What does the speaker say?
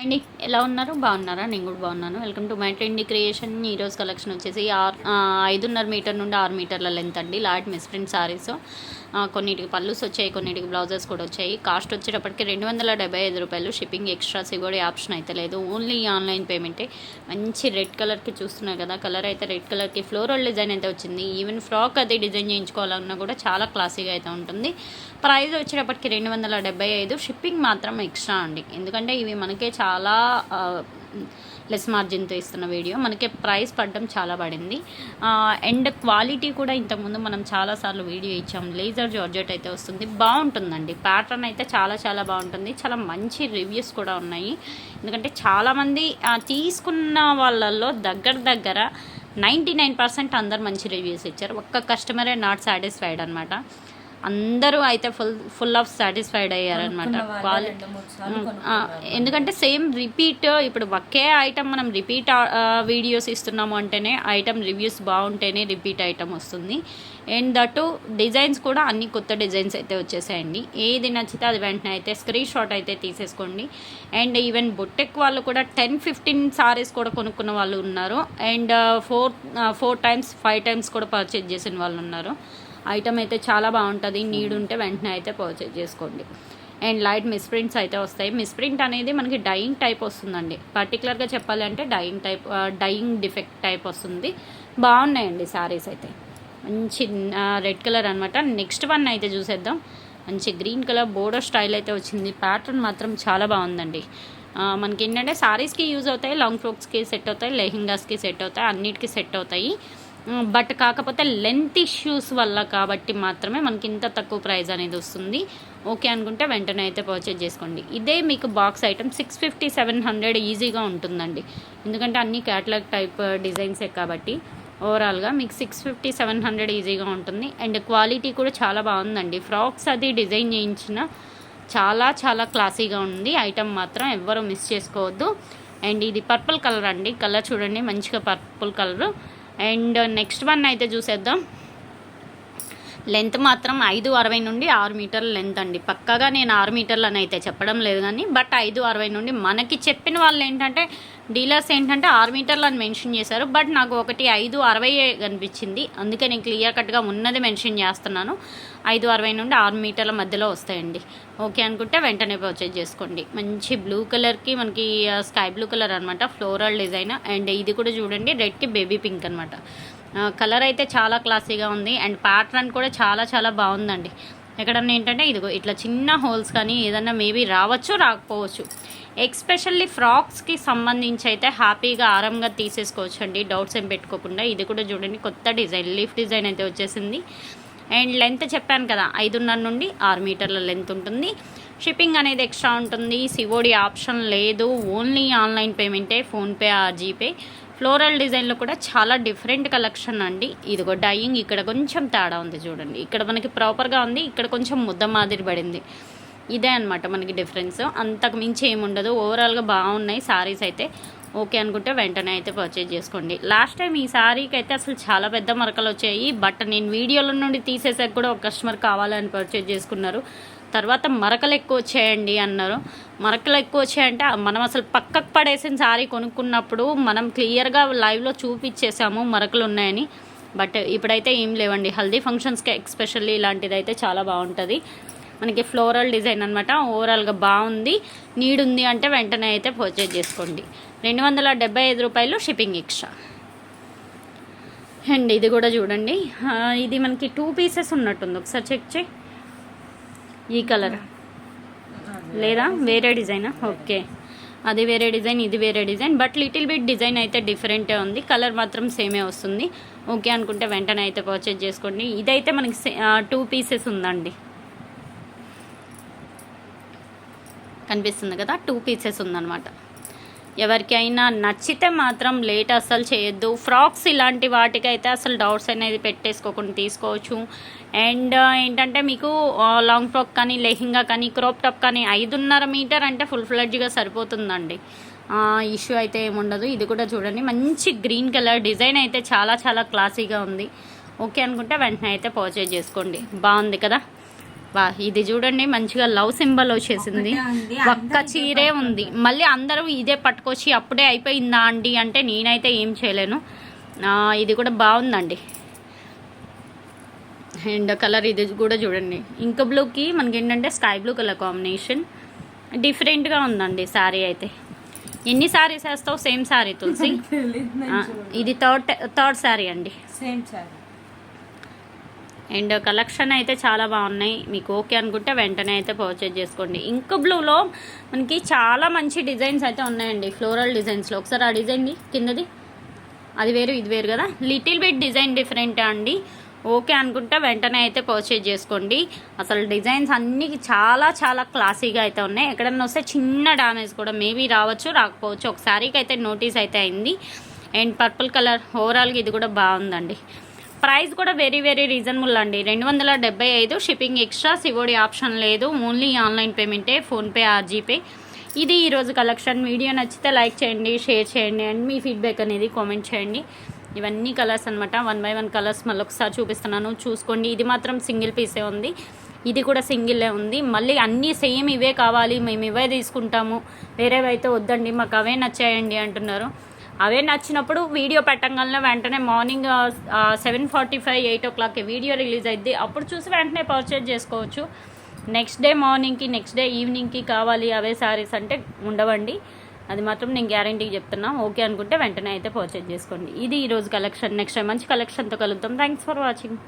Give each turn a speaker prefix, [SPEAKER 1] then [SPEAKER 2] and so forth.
[SPEAKER 1] And ఎలా ఉన్నారు? బాగున్నారా? నేను కూడా బాగున్నాను. Welcome to my trendy creation ఈరోజు కలెక్షన్ వచ్చేసి ఆరు ఐదున్నర మీటర్ నుండి ఆరు మీటర్ల లెంత్ అండి. లాట్ మిస్ప్రింట్ సారీస్ కొన్నిటికి పళ్ళుస్ వచ్చాయి కొన్నిటికి బ్లౌజెస్ కూడా వచ్చాయి. కాస్ట్ వచ్చేటప్పటికి రెండు వందల డెబ్బై ఐదు రూపాయలు. షిప్పింగ్ ఎక్స్ట్రాస్ కూడా ఆప్షన్ అయితే లేదు. ఓన్లీ ఆన్లైన్ పేమెంటే మంచి రెడ్ కలర్కి చూస్తున్నారు కదా. కలర్ అయితే రెడ్ కలర్కి ఫ్లోరల్ డిజైన్ అయితే వచ్చింది. ఈవెన్ ఫ్రాక్ అది డిజైన్ చేయించుకోవాలన్నా కూడా చాలా క్లాసీగా అయితే ఉంటుంది. ప్రైస్ వచ్చేటప్పటికి రెండు వందల డెబ్బై ఐదు. షిప్పింగ్ మాత్రం ఎక్స్ట్రా అండి. ఎందుకంటే ఇవి మనకే చాలా లెస్ మార్జిన్తో ఇస్తున్న వీడియో. మనకి ప్రైస్ పడడం చాలా పడింది. అండ్ క్వాలిటీ కూడా ఇంతకుముందు మనం చాలాసార్లు వీడియో ఇచ్చాం. లేజర్ జార్జెట్ అయితే వస్తుంది. బాగుంటుందండి. ప్యాటర్న్ అయితే చాలా చాలా బాగుంటుంది. చాలా మంచి రివ్యూస్ కూడా ఉన్నాయి. ఎందుకంటే చాలామంది తీసుకున్న వాళ్ళల్లో దగ్గర దగ్గర నైంటీ నైన్ పర్సెంట్ అందరు మంచి రివ్యూస్ ఇచ్చారు. ఒక్క కస్టమరే నాట్ సాటిస్ఫైడ్ అనమాట అందరూ అయితే ఫుల్ ఫుల్ ఆఫ్ సాటిస్ఫైడ్ అయ్యారనమాట ఎందుకంటే సేమ్ రిపీట్ ఇప్పుడు ఒకే ఐటమ్ మనం రిపీట్ వీడియోస్ ఇస్తున్నాము అంటేనే ఐటమ్ రివ్యూస్ బాగుంటేనే రిపీట్ ఐటమ్ వస్తుంది. అండ్ దట్టు డిజైన్స్ కూడా అన్ని కొత్త డిజైన్స్ అయితే వచ్చేసాయండి. ఏది నచ్చితే అది వెంటనే అయితే స్క్రీన్ షాట్ అయితే తీసేసుకోండి. అండ్ ఈవెన్ బొట్టెక్ వాళ్ళు కూడా టెన్ ఫిఫ్టీన్ సారీస్ కూడా కొనుక్కున్న వాళ్ళు ఉన్నారు. And four four times five times కూడా పర్చేజ్ చేసిన వాళ్ళు ఉన్నారు. ఐటమ్ అయితే చాలా బాగుంటుంది. నీడ్ ఉంటే వెంటనే అయితే పర్చేజ్ చేసుకోండి. అండ్ లైట్ మిస్ప్రింట్స్ అయితే వస్తాయి. మిస్ప్రింట్ అనేది మనకి డయింగ్ టైప్ వస్తుందండి. పర్టికులర్గా చెప్పాలి అంటే dyeing type dyeing defect type వస్తుంది. బాగున్నాయండి సారీస్ అయితే. మంచి రెడ్ కలర్ అనమాట నెక్స్ట్ వన్ అయితే చూసేద్దాం. మంచి గ్రీన్ కలర్ బోర్డర్ స్టైల్ అయితే వచ్చింది. ప్యాటర్న్ మాత్రం చాలా బాగుందండి. మనకి ఏంటంటే శారీస్కి యూజ్ అవుతాయి లాంగ్ ఫ్రాక్స్కి సెట్ అవుతాయి లెహింగాస్కి సెట్ అవుతాయి అన్నిటికీ సెట్ అవుతాయి. బట్ కాకపోతే లెంత్ ఇష్యూస్ వల్ల కాబట్టి మాత్రమే మనకి ఇంత తక్కువ ప్రైస్ అనేది వస్తుంది. ఓకే అనుకుంటే వెంటనే అయితే పర్చేజ్ చేసుకోండి. ఇదే మీకు box item six fifty seven hundred ఈజీగా ఉంటుందండి. ఎందుకంటే అన్ని క్యాటలాగ్ టైప్ డిజైన్సే కాబట్టి ఓవరాల్గా మీకు సిక్స్ ఫిఫ్టీ సెవెన్ హండ్రెడ్ ఈజీగా ఉంటుంది. అండ్ క్వాలిటీ కూడా చాలా బాగుందండి. ఫ్రాక్స్ అది డిజైన్ చేయించిన చాలా చాలా క్లాసీగా ఉంది. ఐటమ్ మాత్రం ఎవ్వరూ మిస్ చేసుకోవద్దు. అండ్ ఇది పర్పుల్ కలర్ అండి. కలర్ చూడండి. మంచిగా purple colour and next one అయితే చూసేద్దాం. లెంత్ మాత్రం ఐదు అరవై నుండి ఆరు మీటర్ల లెంత్ అండి. పక్కగా నేను ఆరు మీటర్లు అని అయితే చెప్పడం లేదు కానీ బట్ ఐదు అరవై నుండి మనకి చెప్పిన వాళ్ళు ఏంటంటే డీలర్స్ ఏంటంటే ఆరు మీటర్లు అని మెన్షన్ చేశారు బట్ నాకు ఒకటి ఐదు అరవై కనిపించింది అందుకే నేను క్లియర్ కట్గా ఉన్నది మెన్షన్ చేస్తున్నాను. ఐదు అరవై నుండి ఆరు మీటర్ల మధ్యలో వస్తాయండి. ఓకే అనుకుంటే వెంటనే పర్చేజ్ చేసుకోండి. మంచి బ్లూ కలర్కి మనకి స్కై బ్లూ కలర్ అనమాట ఫ్లోరల్ డిజైన్ అండ్ ఇది కూడా చూడండి రెడ్కి బేబీ పింక్ అనమాట కలర్ అయితే చాలా క్లాసీగా ఉంది. అండ్ ప్యాటర్న్ కూడా చాలా చాలా బాగుందండి. ఎక్కడన్నా ఏంటంటే ఇదిగో ఇట్లా చిన్న హోల్స్ కానీ ఏదన్నా మేబీ రావచ్చు రాకపోవచ్చు. ఎక్స్పెషల్లీ ఫ్రాక్స్కి సంబంధించి అయితే హ్యాపీగా ఆరంగా తీసేసుకోవచ్చు అండి డౌట్స్ ఏం పెట్టుకోకుండా. ఇది కూడా చూడండి కొత్త డిజైన్ లీఫ్ డిజైన్ అయితే వచ్చేసింది. అండ్ లెంత్ చెప్పాను కదా ఐదున్నర నుండి ఆరు మీటర్ల లెంత్ ఉంటుంది. షిప్పింగ్ అనేది ఎక్స్ట్రా ఉంటుంది. సివోడి ఆప్షన్ లేదు. ఓన్లీ ఆన్లైన్ పేమెంటే ఫోన్పే ఆర్ జీపే. ఫ్లోరల్ డిజైన్లో కూడా చాలా డిఫరెంట్ కలెక్షన్ అండి. ఇదిగో డయింగ్ ఇక్కడ కొంచెం తేడా ఉంది చూడండి. ఇక్కడ మనకి ప్రాపర్గా ఉంది ఇక్కడ కొంచెం ముద్ద మాదిరి పడింది. ఇదే అనమాట మనకి డిఫరెన్స్. అంతకు మించి ఏముండదు ఓవరాల్గా బాగున్నాయి సారీస్ అయితే. ఓకే అనుకుంటే వెంటనే అయితే పర్చేజ్ చేసుకోండి. లాస్ట్ టైం ఈ సారీకి అయితే అసలు చాలా పెద్ద మరకలు వచ్చాయి. బట్ నేను వీడియోల నుండి తీసేసాక కూడా ఒక కస్టమర్ కావాలని పర్చేజ్ చేసుకున్నారు. తర్వాత మరకలు ఎక్కువ వచ్చాయండి అన్నారు. మరకలు ఎక్కువ వచ్చాయంటే మనం అసలు పక్కకు పడేసిన సారీ కొనుక్కున్నప్పుడు మనం క్లియర్గా లైవ్లో చూపించేసాము మరకలు ఉన్నాయని. బట్ ఇప్పుడైతే ఏం లేవండి. హల్దీ ఫంక్షన్స్కి ఎక్స్పెషల్లీ ఇలాంటిది అయితే చాలా బాగుంటుంది. మనకి ఫ్లోరల్ డిజైన్ అనమాట ఓవరాల్గా బాగుంది. నీడ్ ఉంది అంటే వెంటనే అయితే పర్చేజ్ చేసుకోండి. రెండు వందల డెబ్బై ఐదు రూపాయలు షిప్పింగ్ ఎక్స్ట్రా అండ్ ఇది కూడా చూడండి. ఇది మనకి టూ పీసెస్ ఉన్నట్టుంది. ఒకసారి చెక్ చేయి. ఈ కలర్ లేదా? వేరే డిజైనా ఓకే. అది వేరే డిజైన్ ఇది వేరే design but little bit design అయితే డిఫరెంటే ఉంది. కలర్ మాత్రం సేమే వస్తుంది. ఓకే అనుకుంటే వెంటనే అయితే పర్చేజ్ చేసుకోండి. ఇదైతే మనకి టూ పీసెస్ ఉందండి. కనిపిస్తుంది కదా టూ పీసెస్ ఉందన్నమాట. ఎవరికైనా నచ్చితే మాత్రం లేట్ అస్సలు చేయొద్దు. ఫ్రాక్స్ ఇలాంటి వాటికైతే అసలు డౌట్స్ అనేది పెట్టేసుకోకుండా తీసుకోవచ్చు. అండ్ uh, ఏంటంటే మీకు uh, లాంగ్ ఫ్రాక్ కానీ లెహింగా కానీ క్రోప్ టాప్ కానీ ఐదున్నర మీటర్ అంటే ఫుల్ ఫ్లెడ్జ్గా సరిపోతుందండి. ఇష్యూ అయితే ఏముండదు. ఇది కూడా చూడండి. మంచి గ్రీన్ కలర్ డిజైన్ అయితే చాలా చాలా క్లాసీగా ఉంది. ఓకే అనుకుంటే వెంటనే అయితే పర్చేజ్ చేసుకోండి. బాగుంది కదా? వా ఇది చూడండి మంచిగా లవ్ సింబల్ వచ్చేసింది. ఒక్క చీరే ఉంది. మళ్ళీ అందరూ ఇదే పట్టుకొచ్చి అప్పుడే అయిపోయిందా అండి? అంటే నేనైతే ఏం చేయలేను. ఇది కూడా బాగుందండి. అండ్ కలర్ ఇది కూడా చూడండి. ఇంక బ్లూకి మనకి ఏంటంటే స్కై బ్లూ కలర్ కాంబినేషన్. డిఫరెంట్గా ఉందండి శారీ అయితే. ఎన్ని శారీస్ వేస్తావు? సేమ్ శారీ తులసి. ఇది థర్డ్ థర్డ్ శారీ అండి.
[SPEAKER 2] సేమ్ సార్
[SPEAKER 1] అండ్ కలెక్షన్ అయితే చాలా బాగున్నాయి. మీకు ఓకే అనుకుంటే వెంటనే అయితే పర్చేజ్ చేసుకోండి. ఇంక్ బ్లూలో మనకి చాలా మంచి డిజైన్స్ అయితే ఉన్నాయండి. ఫ్లోరల్ డిజైన్స్లో. ఒకసారి ఆ డిజైన్ది కిందది. అది వేరు ఇది వేరు కదా? లిటిల్ బిట్ డిజైన్ డిఫరెంట్ అండి. ఓకే అనుకుంటే వెంటనే అయితే పర్చేజ్ చేసుకోండి. అసలు డిజైన్స్ అన్నీ చాలా చాలా క్లాసీగా అయితే ఉన్నాయి. ఎక్కడన్నా వస్తే చిన్న డ్యామేజ్ కూడా మేబీ రావచ్చు రాకపోవచ్చు. ఒక శారీకి అయితే నోటీస్ అయితే అయింది. అండ్ పర్పుల్ కలర్ ఓవరాల్గా ఇది కూడా బాగుందండి. ప్రైస్ కూడా వెరీ వెరీ రీజనబుల్ అండి. రెండు వందల డెబ్బై ఐదు షిప్పింగ్ ఎక్స్ట్రా సివోడి ఆప్షన్ లేదు. ఓన్లీ ఆన్లైన్ పేమెంటే ఫోన్పే ఆర్ జీపే ఇది ఈరోజు కలెక్షన్. వీడియో నచ్చితే లైక్ చేయండి షేర్ చేయండి అండ్ మీ ఫీడ్బ్యాక్ అనేది కామెంట్ చేయండి. ఇవన్నీ కలర్స్ అనమాట వన్ బై వన్ కలర్స్ మళ్ళీ ఒకసారి చూపిస్తున్నాను. చూసుకోండి. ఇది మాత్రం సింగిల్ పీసే ఉంది. ఇది కూడా సింగిలే ఉంది. మళ్ళీ అన్నీ సేమ్ ఇవే కావాలి. మేము ఇవే తీసుకుంటాము. వేరేవి అయితే వద్దండి. మాకు అవే నచ్చాయండి అంటున్నారు. అవే నచ్చినప్పుడు వీడియో పెట్టగలనే వెంటనే morning seven forty five eight ఓ క్లాక్కి వీడియో రిలీజ్ అయింది అప్పుడు చూసి వెంటనే పర్చేజ్ చేసుకోవచ్చు. నెక్స్ట్ డే మార్నింగ్కి నెక్స్ట్ డే ఈవినింగ్కి కావాలి అవే శారీస్ అంటే ఉండవండి. అది మాత్రం నేను గ్యారంటీకి చెప్తున్నా. ఓకే అనుకుంటే వెంటనే అయితే పర్చేజ్ చేసుకోండి. ఇది ఈరోజు కలెక్షన్. నెక్స్ట్ టైం మంచి కలెక్షన్తో కలుద్దాం. Thanks for watching.